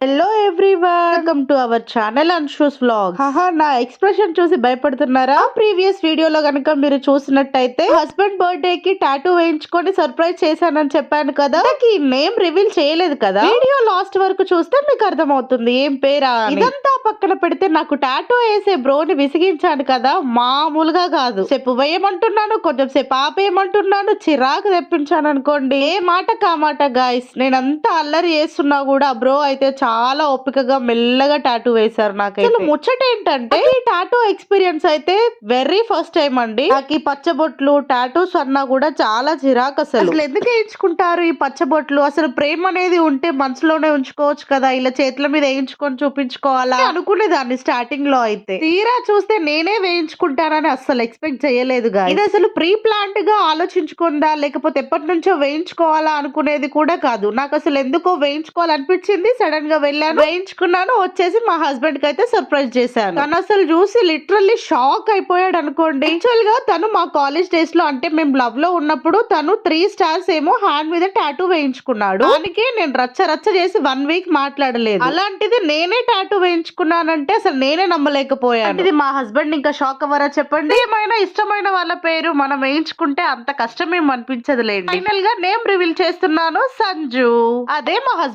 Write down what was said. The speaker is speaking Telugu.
Hello everyone welcome to our channel Anshu's vlog హహా నా ఎక్స్ప్రెషన్ చూసి భయపడుతున్నారా? ప్రీవియస్ వీడియోలో కనుక మీరు చూసినట్టయితే హస్బెండ్ బర్త్డే కి టాటూ వేయించుకొని సర్ప్రైజ్ చేశానని చెప్పాను కదా? నాకు ఈ నేమ్ రివీల్ చేయలేదు కదా? వీడియో లాస్ట్ వరకు చూస్తే మీకు అర్థమవుతుంది. ఏం పేరా అని. ఇదంతా పక్కన పెడితే నాకు టాటూ వేసే బ్రోని విసిగించాను కదా? మామూలుగా కాదు. చెప్పు వేయమంటున్నాను కొంచెం సేపు ఆపేయమంటున్నాను చిరాకు తెప్పించాను అనుకోండి. ఏ మాట కామాట గాయస్ నేనంతా అల్లరి చేస్తున్నా కూడా బ్రో అయితే చాలా ఓపికగా మెల్లగా టాటూ వేశారు నాకైతే. అసలు ముచ్చట ఏంటంటే ఈ టాటూ ఎక్స్పీరియన్స్ అయితే వెరీ ఫస్ట్ టైం అండి. నాకు ఈ పచ్చబొట్లు టాటూస్ అన్నా కూడా చాలా చిరాకు అసలు. అసలు ఎందుకు వేయించుకుంటారు ఈ పచ్చబొట్లు? అసలు ప్రేమ అనేది ఉంటే మనసులోనే ఉంచుకోవచ్చు కదా ఇలా చేతుల మీద వేయించుకొని చూపించుకోవాలా? అనుకునేదాన్ని స్టార్టింగ్లో అయితే. తీరా చూస్తే నేనే వేయించుకుంటానని అస్సలు ఎక్స్పెక్ట్ చేయలేదు ఇది అసలు ప్రీ ప్లాంట్గా ఆలోచించుకుందా లేకపోతే ఎప్పటి నుంచో వేయించుకోవాలా అనుకునేది కూడా కాదు. నాకు అసలు ఎందుకో వేయించుకోవాలనిపించింది సడన్గా వెళ్ళాను వేయించుకున్నాను వచ్చేసి మా హస్బెండ్కి అయితే సర్ప్రైజ్ చేశాను. తను అసలు చూసి లిటరల్లీ షాక్ అయిపోయాడు అనుకోండి. యాక్చువల్గా తను మా కాలేజ్ డేస్లో అంటే మేము లవ్లో ఉన్నప్పుడు తను త్రీ స్టార్స్ ఏమో హ్యాండ్ మీద టాటూ వేయించుకున్నాడు. దానికి నేను రచ్చ రచ్చ చేసి వన్ వీక్ మాట్లాడలేదు. అలాంటిది నేనే టాటూ వేయించుకున్నానంటే అసలు నేనే నమ్మలేకపోయాను. ఇది మా హస్బెండ్ ఇంకా షాక్ అవ్వరా చెప్పండి? ఏమైనా ఇష్టమైన వాళ్ళ పేరు మనం వేయించుకుంటే అంత కష్టమేం అనిపించదులేండి. ఫైనల్గా నేమ్ రివీల్ చేస్తున్నాను సంజు. అదే మా హస్బెండ్